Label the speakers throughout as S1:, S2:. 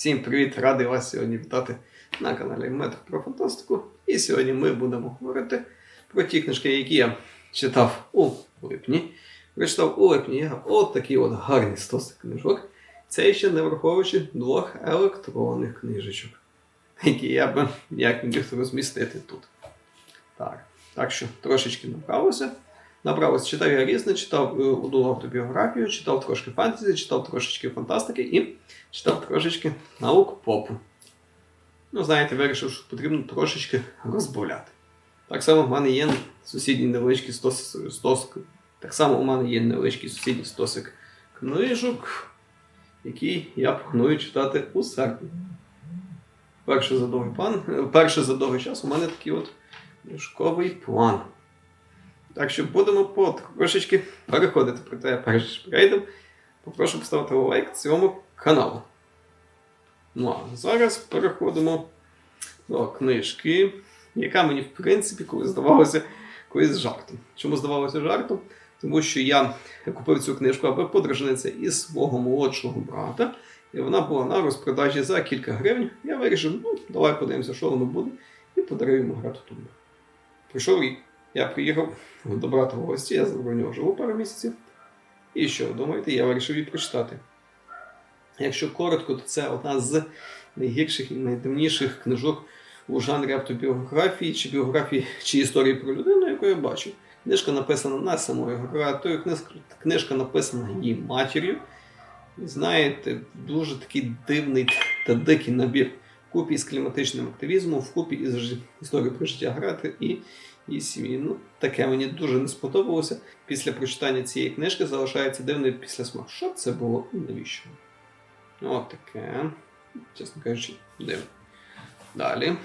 S1: Всім привіт! Радий вас сьогодні вітати на каналі Метр про фантастику. І сьогодні ми будемо говорити про ті книжки, які я читав у липні. Прочитав у липні я от такий от гарний стосик книжок. Це ще не враховуючи двох електронних книжечок, які я би не міг розмістити тут. Так, так що трошечки набралося. Набралося, читав я різне, читав е, одну автобіографію, читав трошки фантезі, читав трошечки фантастики і читав трошечки наук попу. Ну, знаєте, вирішив, що потрібно трошечки розбавляти. Так само в мене є сусідній невеличкий стос, стос. Так само у мене є невеличкий сусідній стосик книжок, які я планую читати у серпні. Перше за довгий план, перше за довгий час у мене такий от книжковий план. Так що будемо потрошечки переходити. Проте, перш ніж перейдемо, попрошу поставити лайк цьому каналу. Ну а зараз переходимо до книжки, яка мені, в принципі, колись здавалося колись жартом. Чому здавалося жартом? Тому що я купив цю книжку, аби подружнитися із свого молодшого брата, і вона була на розпродажі за кілька гривень. Я вирішив, ну, давай подивимося, що воно буде, і подарив йому грату туди. Прийшов рік. Я приїхав до брата в гості, я у нього живу пару місяців. І що, ви думаєте, я вирішив її прочитати. Якщо коротко, то це одна з найгірших і найдивніших книжок у жанрі автобіографії, чи біографії, чи історії про людину, яку я бачив. Книжка написана не самою гратою, книжка написана її матір'ю. І знаєте, дуже такий дивний та дикий набір вкупі з кліматичним активізмом, вкупі із історією про життя грати і і сім'ї. Ну, таке мені дуже не сподобалося. Після прочитання цієї книжки залишається дивний післясмак. Що це було і навіщо? От таке. Чесно кажучи, дивно. Далі.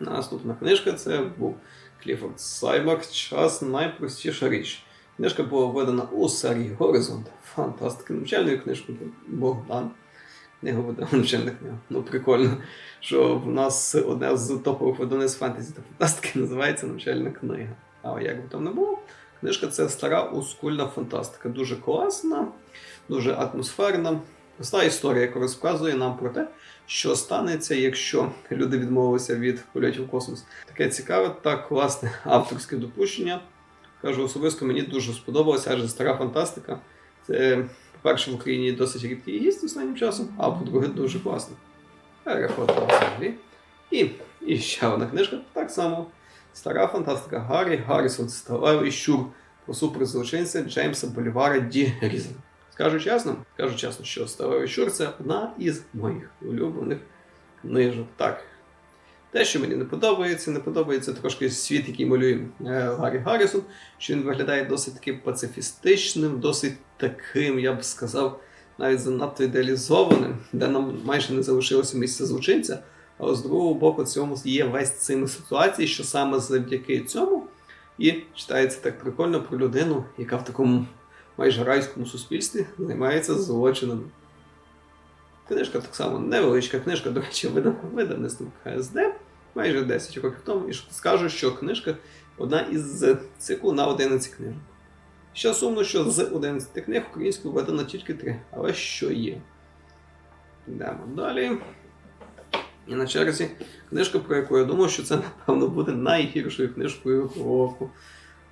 S1: Наступна книжка це був Кліфорд Сайбак. Час найпростіша річ. Книжка була видана у серії Горизонт. Фантастика. Навчальною книжкою Богдан. Видав навчальна книга. Ну, прикольно, що в нас одне з топових видавництв фентезі та фантастики називається навчальна книга. А як би там не було, книжка це стара оскульна фантастика. Дуже класна, дуже атмосферна. Проста історія, яка розказує нам про те, що станеться, якщо люди відмовилися від польотів в космос. Таке цікаве та класне авторське допущення. Кажу, особисто мені дуже сподобалося, адже стара фантастика. Це, по-перше, в Україні досить рідкий гість останнім часом, а по-друге, дуже класно. Переходимо далі. І, і ще одна книжка, так само. Стара фантастика Гаррі Гаррісон Сталевий щур про суперзлочинця Джеймса Болівара Ді Різна. Скажу чесно, кажу чесно, що Сталевий щур це одна із моїх улюблених книжок. Так. Те, що мені не подобається, не подобається трошки світ, який малює е, Гаррі Гаррісон, що він виглядає досить таки пацифістичним, досить таким, я б сказав, навіть занадто ідеалізованим, де нам майже не залишилося місця злочинця. Але з другого боку, цьому є весь цими ситуації, що саме завдяки цьому і читається так прикольно про людину, яка в такому майже райському суспільстві займається злочинами. Книжка так само невеличка книжка, до речі, видана видавництвом ХСД майже 10 років тому. І скажу, що книжка одна із циклу на 11 книжок. Що сумно, що з 11 книг українською видано тільки 3, але що є. Йдемо далі. І на черзі книжка, про яку я думав, що це, напевно, буде найгіршою книжкою року.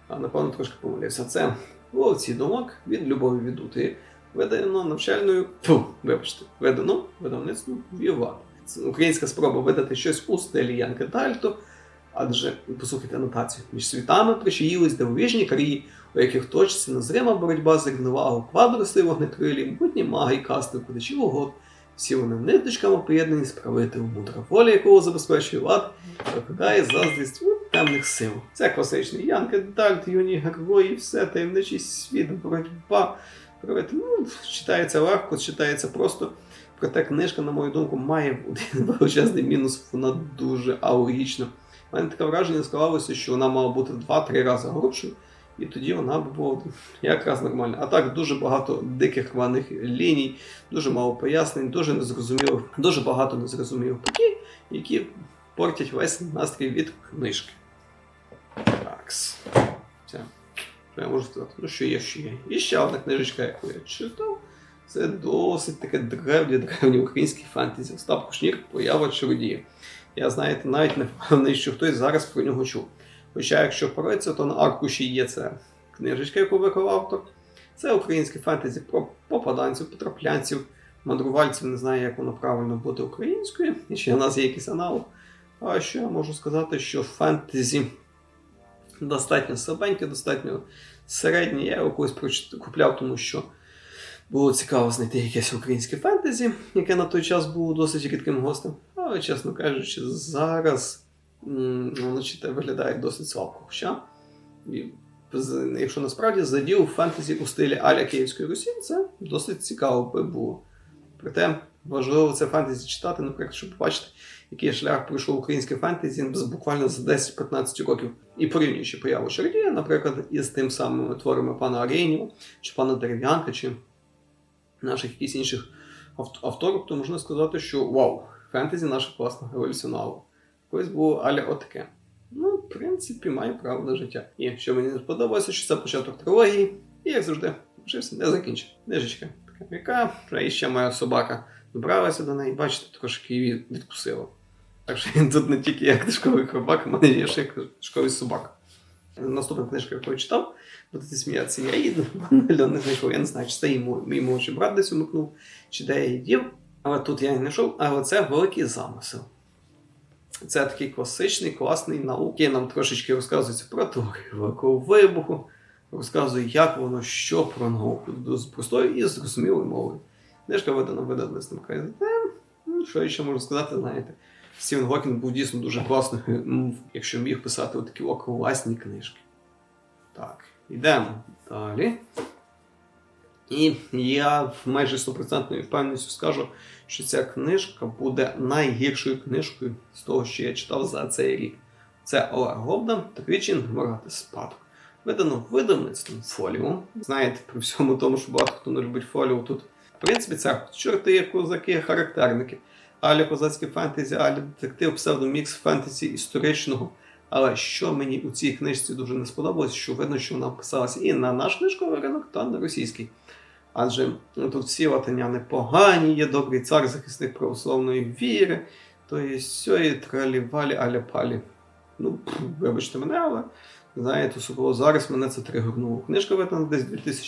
S1: А напевно трошки помилився. Це Ловці думок від Любові Відути. Видано навчальною. Фу, вибачте, видано видавництвом Віват. Це українська спроба видати щось у стилі Янки Дальто. Адже, послухайте анотацію, між світами причаїлись дивовижні краї, у яких точиться незрима боротьба за рівновагу, квадросли вогнекрилі, могутні маги і касти кудичів угод. Всі вони ниточками поєднані справити мудра воля, якого забезпечує лад, викликає заздрість у темних сил. Це класичний Янки Дальт, юні герої, все таємничий світ, боротьба. Правити. Ну, читається легко, читається просто. Проте книжка, на мою думку, має один величезний мінус, вона дуже алогічна. У мене таке враження склалося, що вона мала бути в 2-3 рази глибшою, і тоді вона б була якраз нормальна. А так дуже багато диких рваних ліній, дуже мало пояснень, дуже незрозуміло, дуже багато незрозумілих подій, які портять весь настрій від книжки. Такс. Все. Я можу сказати? Ну, що є, що є. І ще одна книжечка, яку я читав. Це досить таке древнє, древнє українське фентезі. Остап Кушнір поява чародія. Я знаєте, навіть не впевнений, що хтось зараз про нього чув. Хоча, якщо порадиться, то на аркуші є це книжечка, яку виклав автор. Це українське фентезі про попаданців, потраплянців, мандрувальців, не знаю, як воно правильно буде українською, і чи у нас є якийсь аналог. А що я можу сказати, що фентезі достатньо слабеньке, достатньо середнє. Я його колись купляв, тому що було цікаво знайти якесь українське фентезі, яке на той час було досить рідким гостем. Але, чесно кажучи, зараз воно виглядає досить слабко. Хоча, якщо насправді заділ фентезі у стилі Аля Київської Русі, це досить цікаво би було. Проте важливо це фентезі читати, наприклад, щоб побачити, який шлях пройшов українське фентезі буквально за 10-15 років. І порівнюючи появу Чародія, наприклад, із тим самими творами пана Арєнєва, чи пана Дерев'янка, чи наших якихось інших авторів, то можна сказати, що вау, фентезі наше класно еволюціонало. Колись було аля отаке. Ну, в принципі, має право на життя. І що мені не сподобалося, що це початок трилогії, і як завжди, щось не закінчив. Книжечка така м'яка, вже ще моя собака добралася до неї, бачите, трошки її відкусила. Так що тут не тільки я книжковий хробак, у мене є ще книжковий собака. Наступна книжка, яку я читав, будете сміятися, я її банально не знайшов. Я не знаю, чи це мій, мій молодший брат десь умикнув, чи де я її дів. Але тут я не знайшов, але це великий замисел. Це такий класичний, класний наук, який нам трошечки розказується про теорію великого вибуху, розказує, як воно, що про науку з простою і зрозумілою мовою. Книжка видана видавництвом КЗТ. Ну, що ще можу сказати, знаєте. Стівен Гокінг був дійсно дуже класним, якщо міг писати такі о, класні книжки. Так, йдемо далі. І я майже стопроцентною впевненістю скажу, що ця книжка буде найгіршою книжкою з того, що я читав за цей рік. Це Олег Говда тричі грати спадок. Видано видавництвом фоліо. Знаєте, при всьому тому, що багато хто не любить фоліо, тут, в принципі, це чорти козаки, характерники. Аля козацьке фентезі, аля детектив, псевдомікс фентезі історичного. Але що мені у цій книжці дуже не сподобалось, що видно, що вона писалася і на наш книжковий ринок, та на російський. Адже ну, тут всі латиняни погані, є добрий цар, захисник православної віри, то є сьої тралі-валі, аля-палі. Ну, вибачте мене, але знаєте, особливо зараз мене це тригорнуло. Книжка видана десь в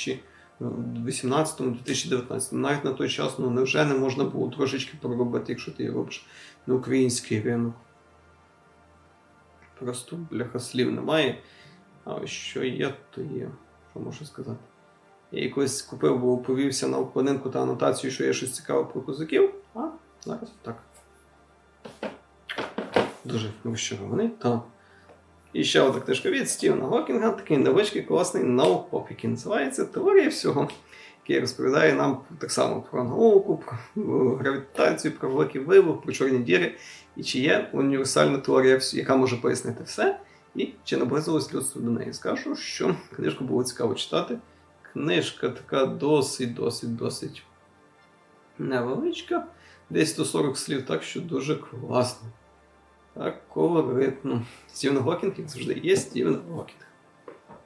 S1: 2018-2019. Навіть на той час ну, невже не можна було трошечки проробити, якщо ти робиш на український ринок. Просто бляха слів немає. А що є, то є. Що можу сказати? Я якось купив, бо повівся на обкладинку та анотацію, що є щось цікаве про козаків, а зараз так. Дуже розчарований. Та. І ще одна книжка від Стівена Гокінга, такий невеличкий класний наук-поп, який називається Теорія всього, який розповідає нам так само про науку, про гравітацію, про великий вибух, про чорні діри, і чи є універсальна теорія, яка може пояснити все, і чи наблизилось людство до неї. Скажу, що книжку було цікаво читати. Книжка така досить, досить, досить невеличка. Десь 140 слів, так що дуже класно. Так, колоритно. Стівен Гокінг, як завжди, є Стівен Гокінг.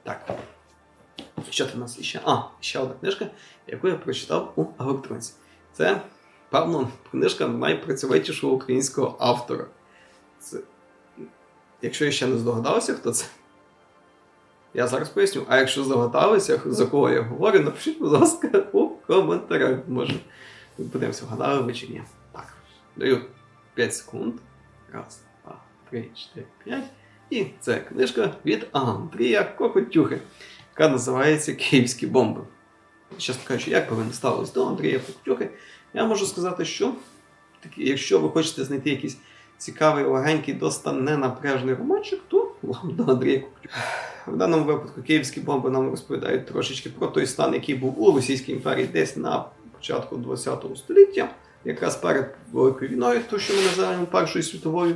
S1: Так. Що там у нас іще? А, ще одна книжка, яку я прочитав у електронці. Це, певно, книжка найпрацьовитішого українського автора. Це... Якщо я ще не здогадався, хто це. Я зараз поясню. А якщо здогадалися, за кого я говорю, напишіть, будь ласка, у коментарях. Може, подивимося, вгадали ви чи ні. Так, даю 5 секунд. Раз, два, три, чотири, п'ять. І це книжка від Андрія Кокотюхи, яка називається Київські бомби. Чесно кажучи, як би ви не ставились до Андрія Кокотюхи, я можу сказати, що якщо ви хочете знайти якийсь цікавий, легенький, досить ненапряжний романчик, то вам до Андрія Кокотюхи. В даному випадку київські бомби нам розповідають трошечки про той стан, який був у Російській імперії десь на початку ХХ століття, якраз перед Великою війною, то що ми називаємо Першою світовою,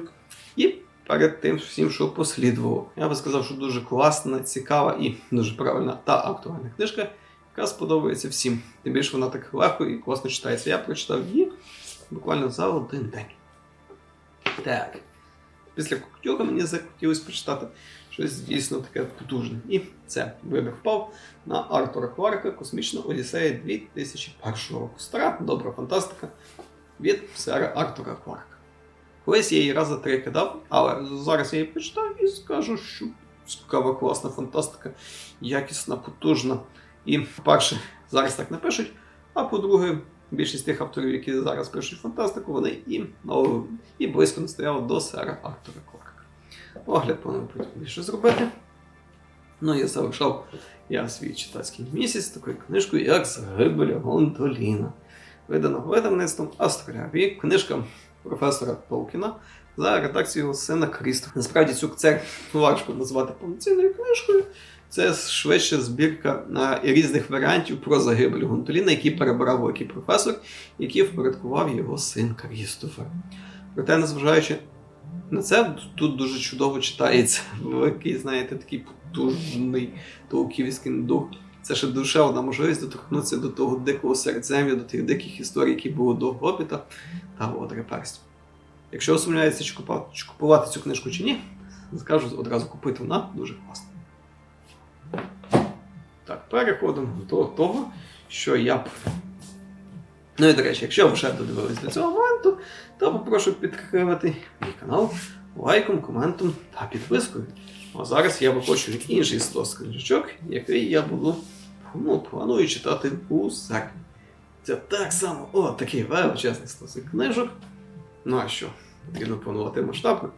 S1: і перед тим всім, що послідувало. Я би сказав, що дуже класна, цікава і дуже правильна та актуальна книжка, яка сподобається всім. Тим більше вона так легко і класно читається. Я прочитав її буквально за один день. Так. Після Коктюка мені захотілося прочитати щось дійсно таке потужне. І це вибір впав на Артура Кларка Космічна Одіссея 2001 року. Стара, добра фантастика від сера Артура Кларка. Колись я її раз за три кидав, але зараз я її почитав і скажу, що цікава, класна фантастика, якісна, потужна. І, по-перше, зараз так не пишуть, а по-друге, більшість тих авторів, які зараз пишуть фантастику, вони і, ну, і близько не стояли до сера Артура Кларка. Огляд потім більше зробити. Ну і завершав я свій читацький місяць такою книжкою, як Загибель Гондоліна, видано видавництвом Астролябії. Книжка професора Толкіна за редакцією сина Крістофа. Насправді цю це важко назвати повноцінною книжкою. Це швидше збірка а, різних варіантів про загибель Гонтоліна, які перебирав великий професор, який впорядкував його син Крістофер. Проте, незважаючи на це, тут дуже чудово читається великий, знаєте, такий потужний толківський дух. Це ще душа одна можливість доторкнутися до того дикого середзем'я, до тих диких історій, які були до Гобіта та Володаря. Якщо ви сумняєтеся, чи купувати, чи купувати цю книжку чи ні, скажу одразу купити вона дуже класна. Так, переходимо до того, що я. Ну і до речі, якщо ви вже додивились до цього моменту, то попрошу підтримати мій канал лайком, коментом та підпискою. А зараз я випочую інший стос книжечок, який я буду ну, планую читати у. Це так само, о, такий величезний стосик книжок. Ну а що? Потрібно планувати масштабно.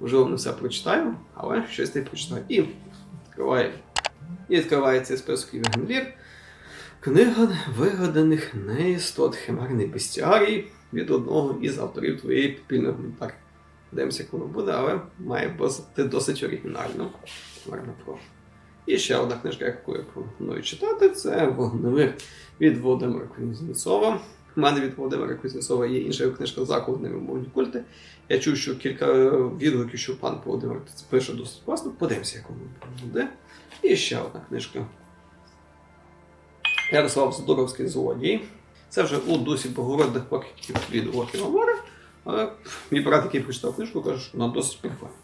S1: Можливо, не все прочитаю, але щось ти прочитаю. І відкриваю. І відкривається список Євгенвір. Книга вигаданих неістот химерний бестіарій від одного із авторів твоєї підпільної коментарі. Подивимося, як воно буде, але має бути досить оригінально. Марна про. І ще одна книжка, яку я пропоную читати, це Вогневик від Володимира Кузнєцова. У мене від Володимира Кузнєцова є інша книжка Заклад невимовні культи. Я чув, що кілька відгуків, що пан Володимир пише досить класно. Подивимося, як воно буде. І ще одна книжка. Ярослав Задоровський злодій. Це вже у дусі Богородних покидьків від Лохіна Мора. Але мій брат, який прочитав книжку, каже, що вона досить прикольна.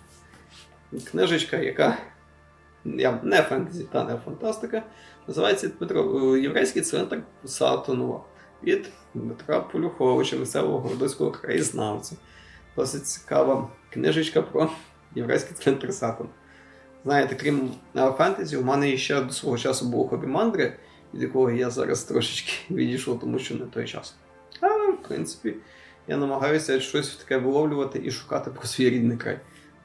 S1: Книжечка, яка не фентезі та не фантастика, називається Дмитро Єврейський центр Сатонова від Дмитра Полюховича, місцевого городоцького краєзнавця. Досить цікава книжечка про єврейський центр Сатон. Знаєте, крім фентезі, у мене ще до свого часу було хобі мандри, від якого я зараз трошечки відійшов, тому що не той час. Але, в принципі, я намагаюся щось таке виловлювати і шукати про свій рідний край.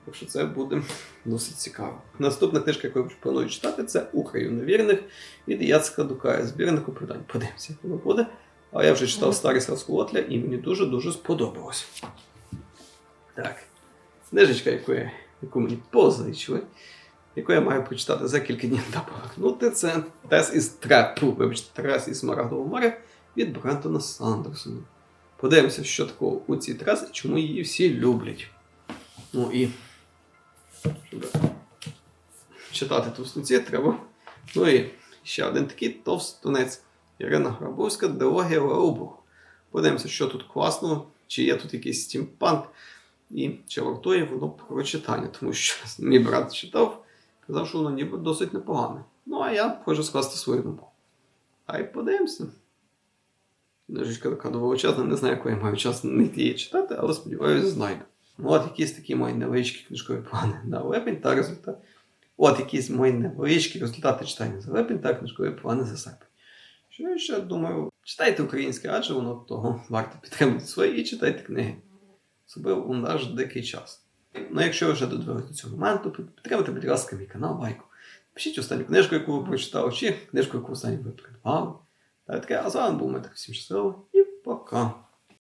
S1: Так що це буде досить цікаво. Наступна книжка, яку я планую читати, це Україн невірних від Яцка Дукая, збірник оповідань. Подивимося, як воно буде. А я вже читав старий Скотля і мені дуже-дуже сподобалось. Так. Книжечка, яку, я, яку мені позичили, яку я маю прочитати за кілька днів та повернути, це Тес із Трепу, вибачте, Трес із Смарагдового моря від Брентона Сандерсона. Подивимося, що такого у цій трасі, чому її всі люблять. Ну і читати товстунці треба. Ну і ще один такий товстунець Ірина Грабовська, Деологія Леобух. Подивимося, що тут класного, чи є тут якийсь стімпанк, і чи вартує воно прочитання, тому що мій брат читав, казав, що воно ніби досить непогане. Ну, а я хочу скласти свою думку. А й подивимося. Книжечка така величезна, не знаю, коли я маю час знайти її читати, але сподіваюся, знайду. От якісь такі мої невеличкі книжкові плани на липень та результат. От якісь мої невеличкі результати читання за липень та книжкові плани за серпень. Що я ще думаю, читайте українське, адже воно того варто підтримати своє і читайте книги. Особливо у наш дикий час. Ну, якщо ви вже додивилися до цього моменту, підтримайте, будь ласка, мій канал лайку. Пишіть останню книжку, яку ви прочитали, чи книжку, яку останню ви придбали. Та таке, а з вами був Митр. Всім щасливо і пока.